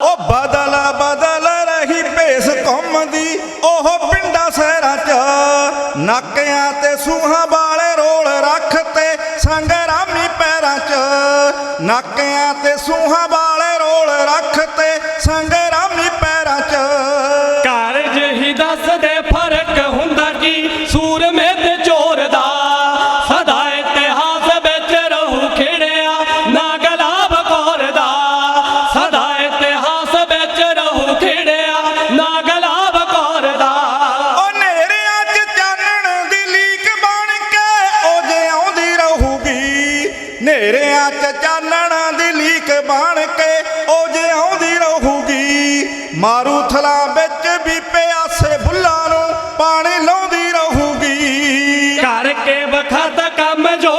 ਉਹ ਬਦਲ ਬਦਲ ਰਹੀ ਭੇਸ ਕੌਮ ਦੀ, ਉਹ ਪਿੰਡਾਂ ਸ਼ਹਿਰਾਂ ਚ ਨਾਕਿਆਂ ਤੇ ਸੂਹਾਂ ਵਾਲੇ ਰੋਲ ਰੱਖ ਤੇ ਸੰਗਰਾਮੀ ਪੈਰਾਂ ਚ। ਨਾਕਿਆਂ ਤੇ ਸੂਹਾਂ ਵਾਲੇ ਰੋਲ ਰੱਖ ਤੇ ਨੇਰਿਆਂ 'ਚ ਚਾਨਣਾ ਦੀ ਲੀਕ ਬਣ ਕੇ ਉਹ ਜੇ ਆਉਂਦੀ ਰਹੂਗੀ, ਮਾਰੂ ਥਲਾ ਵਿੱਚ ਵੀ ਪਿਆਸੇ ਭੁੱਲਾਂ ਨੂੰ ਪਾਣੀ ਲਾਉਂਦੀ ਰਹੂਗੀ। ਕਰਕੇ ਵਖਤ ਕੰਮ ਜੋ